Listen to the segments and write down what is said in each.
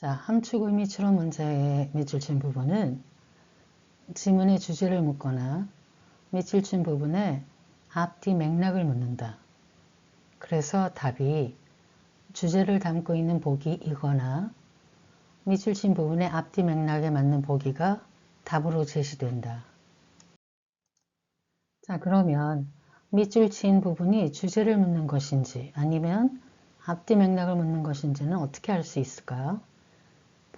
자, 함축 의 미 추론 문제의 밑줄친 부분은 지문의 주제를 묻거나 밑줄친 부분에 앞뒤 맥락을 묻는다. 그래서 답이 주제를 담고 있는 보기이거나 밑줄친 부분의 앞뒤 맥락에 맞는 보기가 답으로 제시된다. 자, 그러면 밑줄친 부분이 주제를 묻는 것인지 아니면 앞뒤 맥락을 묻는 것인지는 어떻게 알 수 있을까요?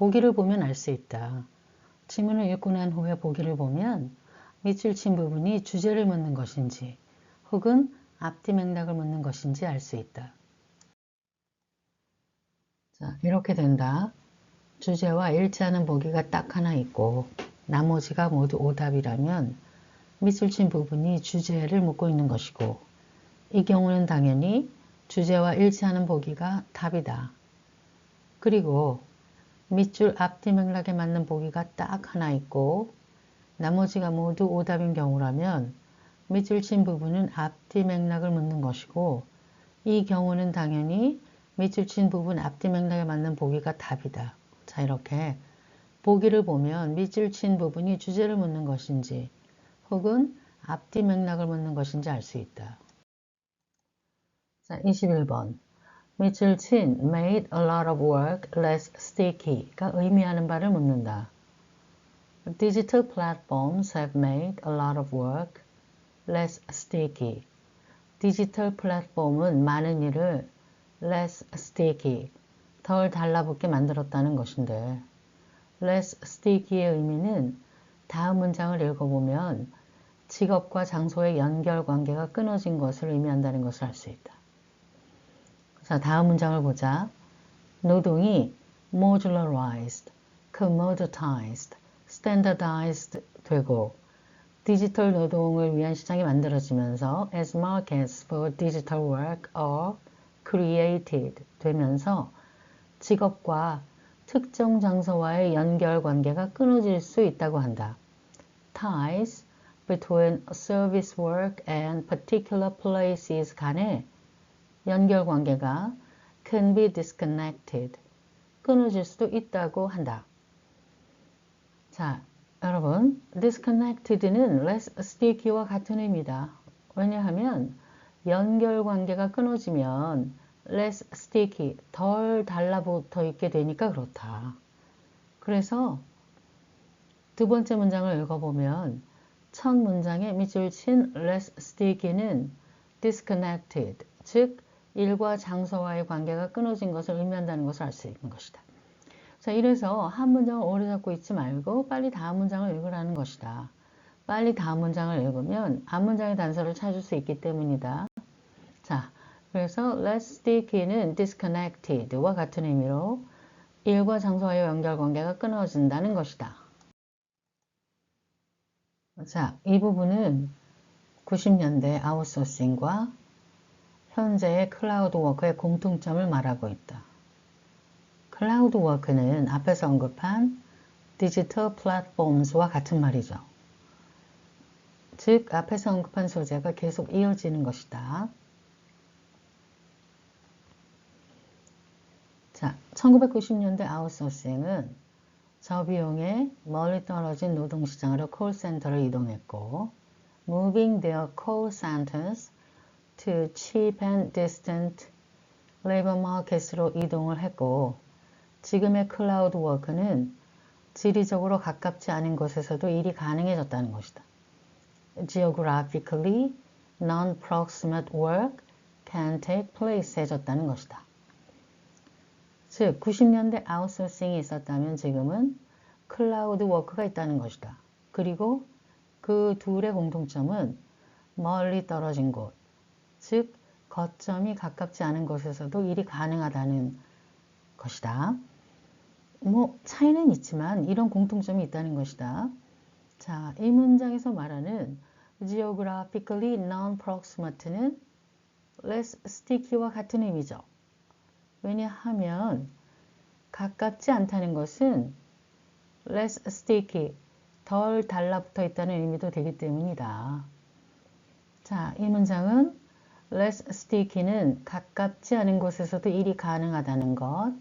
보기를 보면 알 수 있다. 지문을 읽고 난 후에 보기를 보면 밑줄 친 부분이 주제를 묻는 것인지 혹은 앞뒤 맥락을 묻는 것인지 알 수 있다. 자, 이렇게 된다. 주제와 일치하는 보기가 딱 하나 있고 나머지가 모두 오답이라면 밑줄 친 부분이 주제를 묻고 있는 것이고 이 경우는 당연히 주제와 일치하는 보기가 답이다. 그리고 밑줄 앞뒤 맥락에 맞는 보기가 딱 하나 있고 나머지가 모두 오답인 경우라면 밑줄 친 부분은 앞뒤 맥락을 묻는 것이고 이 경우는 당연히 밑줄 친 부분 앞뒤 맥락에 맞는 보기가 답이다. 자 이렇게 보기를 보면 밑줄 친 부분이 주제를 묻는 것인지 혹은 앞뒤 맥락을 묻는 것인지 알 수 있다. 자, 21번. 밑줄 친 made a lot of work less sticky가 의미하는 바를 묻는다. Digital platforms have made a lot of work less sticky. 디지털 플랫폼은 많은 일을 less sticky, 덜 달라붙게 만들었다는 것인데 less sticky의 의미는 다음 문장을 읽어보면 직업과 장소의 연결 관계가 끊어진 것을 의미한다는 것을 알 수 있다. 자, 다음 문장을 보자. 노동이 modularized, commoditized, standardized 되고 디지털 노동을 위한 시장이 만들어지면서 as markets for digital work are created 되면서 직업과 특정 장소와의 연결 관계가 끊어질 수 있다고 한다. ties between service work and particular places 간의 연결 관계가 can be disconnected, 끊어질 수도 있다고 한다. 자, 여러분, disconnected는 less sticky와 같은 의미다. 왜냐하면 연결 관계가 끊어지면 less sticky, 덜 달라붙어 있게 되니까 그렇다. 그래서 두 번째 문장을 읽어보면 첫 문장에 밑줄 친 less sticky는 disconnected, 즉 일과 장소와의 관계가 끊어진 것을 의미한다는 것을 알 수 있는 것이다. 자, 이래서 한 문장을 오래 잡고 있지 말고 빨리 다음 문장을 읽으라는 것이다. 빨리 다음 문장을 읽으면 앞 문장의 단서를 찾을 수 있기 때문이다. 자, 그래서 less sticky는 disconnected와 같은 의미로 일과 장소와의 연결 관계가 끊어진다는 것이다. 자, 이 부분은 90년대 아웃소싱과 현재의 클라우드 워크의 공통점을 말하고 있다. 클라우드 워크는 앞에서 언급한 디지털 플랫폼스와 같은 말이죠. 즉, 앞에서 언급한 소재가 계속 이어지는 것이다. 자, 1990년대 아웃소싱은 저비용의 멀리 떨어진 노동시장으로 콜센터를 이동했고 moving their call centers to cheap and distant labor markets로 이동을 했고 지금의 클라우드 워크는 지리적으로 가깝지 않은 곳에서도 일이 가능해졌다는 것이다. Geographically non-proximate work can take place 해졌다는 것이다. 즉 90년대 아웃소싱이 있었다면 지금은 클라우드 워크가 있다는 것이다. 그리고 그 둘의 공통점은 멀리 떨어진 곳, 즉 거점이 가깝지 않은 곳에서도 일이 가능하다는 것이다. 뭐 차이는 있지만 이런 공통점이 있다는 것이다. 자, 이 문장에서 말하는 geographically non-proximate는 less sticky와 같은 의미죠. 왜냐하면 가깝지 않다는 것은 less sticky, 덜 달라붙어 있다는 의미도 되기 때문이다. 자, 이 문장은 less sticky는 가깝지 않은 곳에서도 일이 가능하다는 것,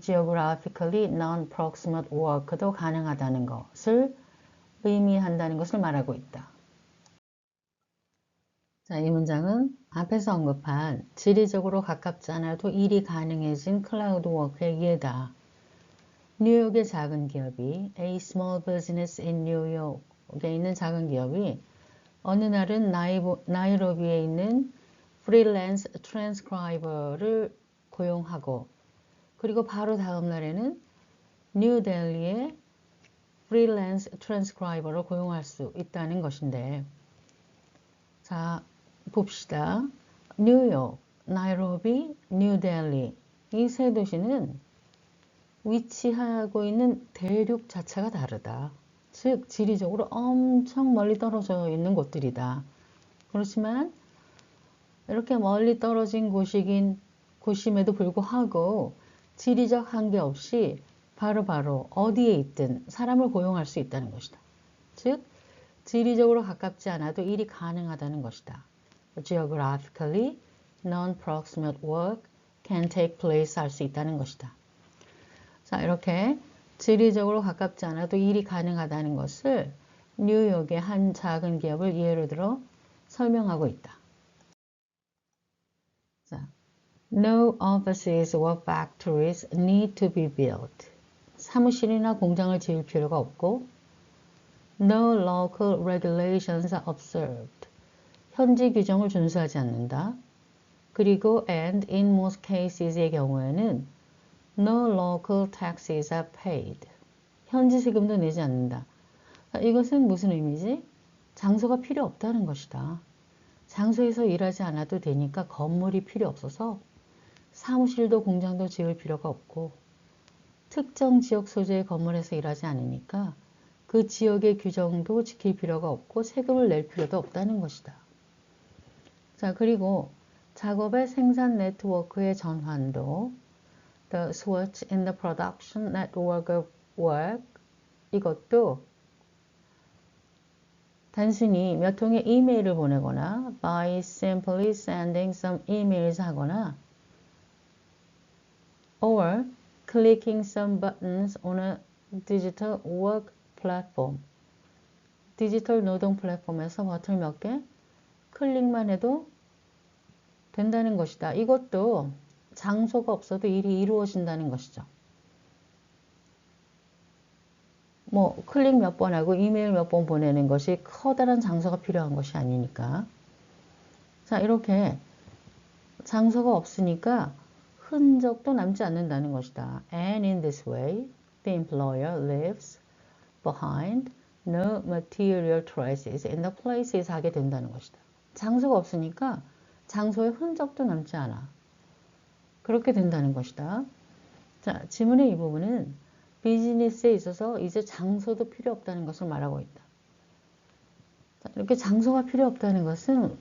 geographically non-proximate work도 가능하다는 것을 의미한다는 것을 말하고 있다. 자, 이 문장은 앞에서 언급한 지리적으로 가깝지 않아도 일이 가능해진 클라우드 워크의 예다. 뉴욕의 작은 기업이 A small business in New York에 있는 작은 기업이 어느 날은 나이로비에 있는 프리랜스 트랜스크라이버를 고용하고 그리고 바로 다음 날에는 뉴델리에 프리랜스 트랜스크라이버를 고용할 수 있다는 것인데 자 봅시다. 뉴욕, 나이로비, 뉴델리 이 세 도시는 위치하고 있는 대륙 자체가 다르다. 즉 지리적으로 엄청 멀리 떨어져 있는 곳들이다. 그렇지만 이렇게 멀리 떨어진 곳이긴 곳임에도 불구하고 지리적 한계 없이 바로바로 바로 어디에 있든 사람을 고용할 수 있다는 것이다. 즉 지리적으로 가깝지 않아도 일이 가능하다는 것이다. Geographically non-proximate work can take place 할 수 있다는 것이다. 자 이렇게 지리적으로 가깝지 않아도 일이 가능하다는 것을 뉴욕의 한 작은 기업을 예로 들어 설명하고 있다. 자, No offices or factories need to be built. 사무실이나 공장을 지을 필요가 없고 No local regulations are observed. 현지 규정을 준수하지 않는다. 그리고 and in most cases의 경우에는 No local taxes are paid. 현지 세금도 내지 않는다. 이것은 무슨 의미지? 장소가 필요 없다는 것이다. 장소에서 일하지 않아도 되니까 건물이 필요 없어서 사무실도 공장도 지을 필요가 없고 특정 지역 소재의 건물에서 일하지 않으니까 그 지역의 규정도 지킬 필요가 없고 세금을 낼 필요도 없다는 것이다. 자, 그리고 작업의 생산 네트워크의 전환도 the switch in the production network of work 이것도 단순히 몇 통의 이메일을 보내거나 by simply sending some emails 하거나 or clicking some buttons on a digital work platform 디지털 노동 플랫폼에서 버튼 몇 개 클릭만 해도 된다는 것이다. 이것도 장소가 없어도 일이 이루어진다는 것이죠. 뭐 클릭 몇 번 하고 이메일 몇 번 보내는 것이 커다란 장소가 필요한 것이 아니니까. 자, 이렇게 장소가 없으니까 흔적도 남지 않는다는 것이다. And in this way, the employer leaves behind no material traces in the places 하게 된다는 것이다. 장소가 없으니까 장소의 흔적도 남지 않아. 그렇게 된다는 것이다. 자, 지문의 이 부분은 비즈니스에 있어서 이제 장소도 필요 없다는 것을 말하고 있다. 자, 이렇게 장소가 필요 없다는 것은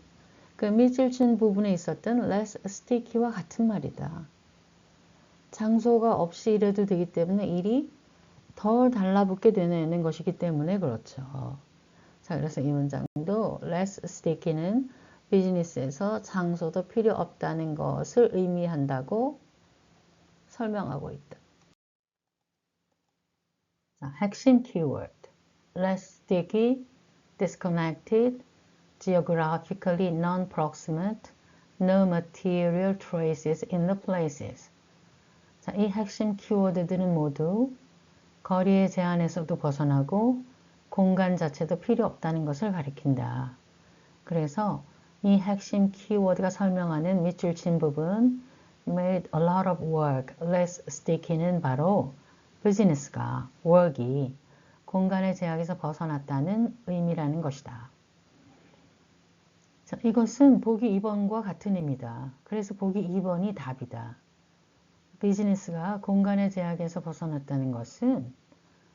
그 밑줄 친 부분에 있었던 less sticky와 같은 말이다. 장소가 없이 일해도 되기 때문에 일이 덜 달라붙게 되는 것이기 때문에 그렇죠. 자, 그래서 이 문장도 less sticky는 비즈니스에서 장소도 필요 없다는 것을 의미한다고 설명하고 있다. 자, 핵심 키워드 less sticky, disconnected, geographically non-proximate, no material traces in the places. 자, 이 핵심 키워드들은 모두 거리의 제한에서도 벗어나고 공간 자체도 필요 없다는 것을 가리킨다. 그래서 이 핵심 키워드가 설명하는 밑줄 친 부분 made a lot of work less sticky는 바로 비즈니스가 work이 공간의 제약에서 벗어났다는 의미라는 것이다. 자, 이것은 보기 2번과 같은 의미다. 그래서 보기 2번이 답이다. 비즈니스가 공간의 제약에서 벗어났다는 것은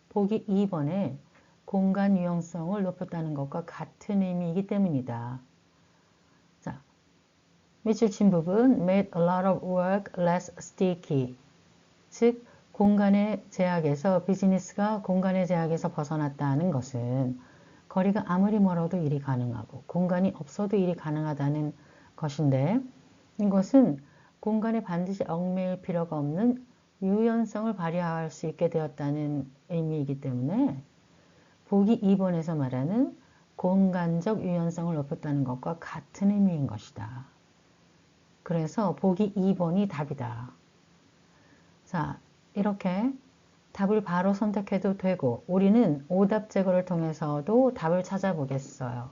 보기 2번에 공간 유형성을 높였다는 것과 같은 의미이기 때문이다. 밑줄 친 부분 made a lot of work less sticky 즉 공간의 제약에서 비즈니스가 공간의 제약에서 벗어났다는 것은 거리가 아무리 멀어도 일이 가능하고 공간이 없어도 일이 가능하다는 것인데 이것은 공간에 반드시 얽매일 필요가 없는 유연성을 발휘할 수 있게 되었다는 의미이기 때문에 보기 2번에서 말하는 공간적 유연성을 높였다는 것과 같은 의미인 것이다. 그래서 보기 2번이 답이다. 자, 이렇게 답을 바로 선택해도 되고 우리는 오답 제거를 통해서도 답을 찾아보겠어요.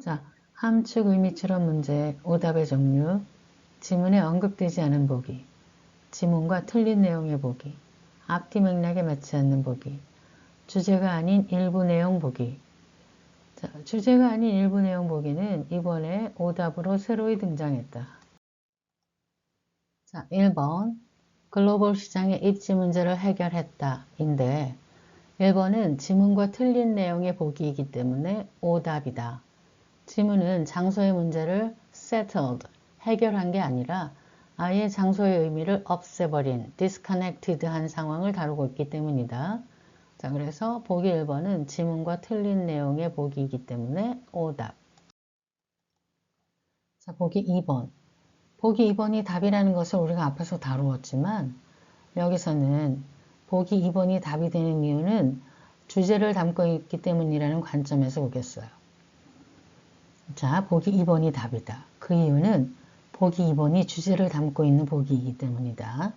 자, 함축 의미처럼 문제, 오답의 종류, 지문에 언급되지 않은 보기, 지문과 틀린 내용의 보기, 앞뒤 맥락에 맞지 않는 보기, 주제가 아닌 일부 내용 보기. 자, 주제가 아닌 일부 내용 보기는 이번에 오답으로 새로이 등장했다. 자, 1번 글로벌 시장의 입지 문제를 해결했다 인데 1번은 지문과 틀린 내용의 보기이기 때문에 오답이다. 지문은 장소의 문제를 settled, 해결한 게 아니라 아예 장소의 의미를 없애버린, disconnected 한 상황을 다루고 있기 때문이다. 자, 그래서 보기 1번은 지문과 틀린 내용의 보기이기 때문에 오답. 자, 보기 2번. 보기 2번이 답이라는 것을 우리가 앞에서 다루었지만 여기서는 보기 2번이 답이 되는 이유는 주제를 담고 있기 때문이라는 관점에서 보겠어요. 자, 보기 2번이 답이다. 그 이유는 보기 2번이 주제를 담고 있는 보기이기 때문이다.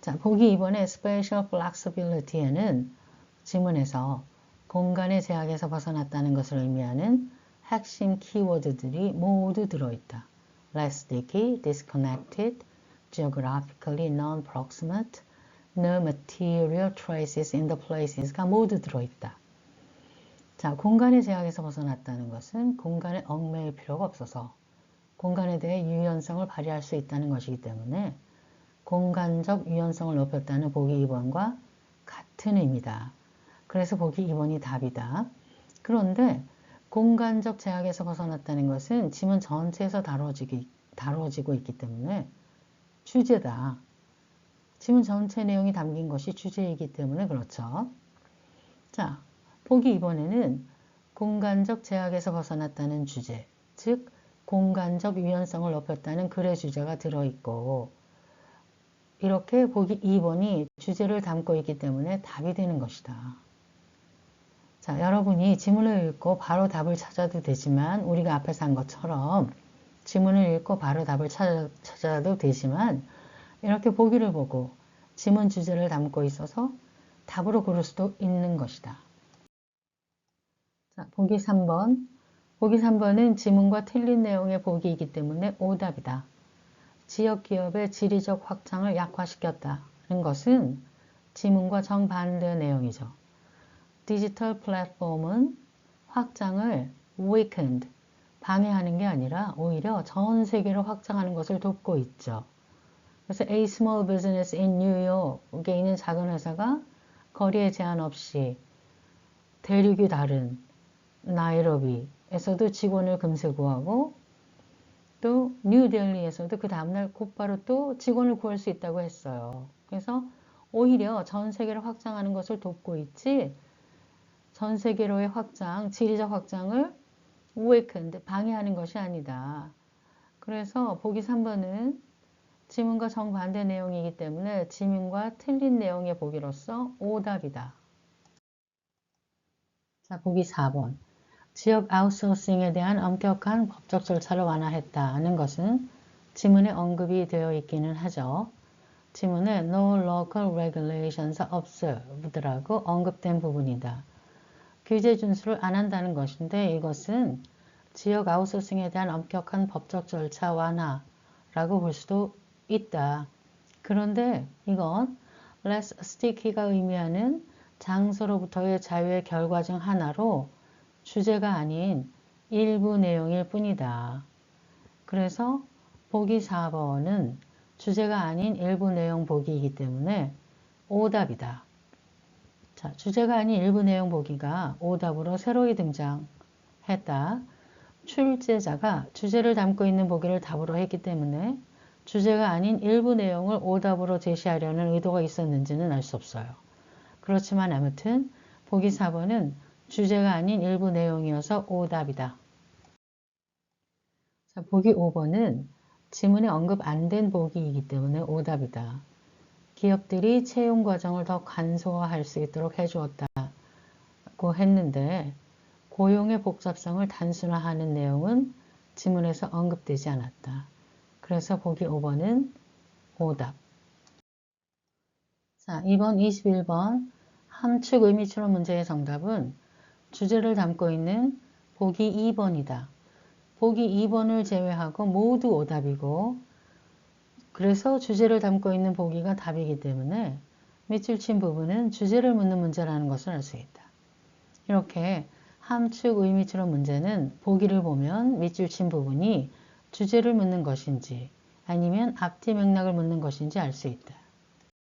자, 보기 2번의 Spatial Flexibility에는 지문에서 공간의 제약에서 벗어났다는 것을 의미하는 핵심 키워드들이 모두 들어있다. less sticky, disconnected, geographically non-proximate, no material traces in the places가 모두 들어있다. 자, 공간의 제약에서 벗어났다는 것은 공간에 얽매일 필요가 없어서 공간에 대해 유연성을 발휘할 수 있다는 것이기 때문에 공간적 유연성을 높였다는 보기 2번과 같은 의미다. 그래서 보기 2번이 답이다. 그런데 공간적 제약에서 벗어났다는 것은 지문 전체에서 다뤄지기, 다뤄지고 있기 때문에 주제다. 지문 전체 내용이 담긴 것이 주제이기 때문에 그렇죠. 자, 보기 이번에는 공간적 제약에서 벗어났다는 주제, 즉 공간적 유연성을 높였다는 글의 주제가 들어있고 이렇게 보기 2번이 주제를 담고 있기 때문에 답이 되는 것이다. 자, 여러분이 지문을 읽고 바로 답을 찾아도 되지만 우리가 앞에서 한 것처럼 지문을 읽고 바로 답을 찾아, 찾아도 되지만 이렇게 보기를 보고 지문 주제를 담고 있어서 답으로 고를 수도 있는 것이다. 자, 보기 3번. 보기 3번은 지문과 틀린 내용의 보기이기 때문에 오답이다. 지역 기업의 지리적 확장을 약화시켰다는 것은 지문과 정반대 내용이죠. 디지털 플랫폼은 확장을 weakened, 방해하는 게 아니라 오히려 전 세계로 확장하는 것을 돕고 있죠. 그래서 A small business in New York에 있는 작은 회사가 거리에 제한 없이 대륙이 다른 나이로비에서도 직원을 금세 구하고 또 뉴델리에서도 그 다음날 곧바로 또 직원을 구할 수 있다고 했어요. 그래서 오히려 전 세계를 확장하는 것을 돕고 있지 전 세계로의 확장, 지리적 확장을 weakened, 방해하는 것이 아니다. 그래서 보기 3번은 지문과 정반대 내용이기 때문에 지문과 틀린 내용의 보기로서 오답이다. 자, 보기 4번. 지역 아웃소싱에 대한 엄격한 법적 절차를 완화했다는 것은 지문에 언급이 되어 있기는 하죠. 지문에 no local regulations observed라고 언급된 부분이다. 규제 준수를 안 한다는 것인데 이것은 지역 아웃소싱에 대한 엄격한 법적 절차 완화라고 볼 수도 있다. 그런데 이건 less sticky가 의미하는 장소로부터의 자유의 결과 중 하나로 주제가 아닌 일부 내용일 뿐이다. 그래서 보기 4번은 주제가 아닌 일부 내용 보기이기 때문에 오답이다. 자, 주제가 아닌 일부 내용 보기가 오답으로 새로이 등장했다. 출제자가 주제를 담고 있는 보기를 답으로 했기 때문에 주제가 아닌 일부 내용을 오답으로 제시하려는 의도가 있었는지는 알 수 없어요. 그렇지만 아무튼 보기 4번은 주제가 아닌 일부 내용이어서 오답이다. 자, 보기 5번은 지문에 언급 안 된 보기이기 때문에 오답이다. 기업들이 채용 과정을 더 간소화할 수 있도록 해주었다고 했는데 고용의 복잡성을 단순화하는 내용은 지문에서 언급되지 않았다. 그래서 보기 5번은 오답. 자, 2번 21번 함축 의미추론 문제의 정답은 주제를 담고 있는 보기 2번이다. 보기 2번을 제외하고 모두 오답이고 그래서 주제를 담고 있는 보기가 답이기 때문에 밑줄 친 부분은 주제를 묻는 문제라는 것을 알 수 있다. 이렇게 함축 의미추론 문제는 보기를 보면 밑줄 친 부분이 주제를 묻는 것인지 아니면 앞뒤 맥락을 묻는 것인지 알 수 있다.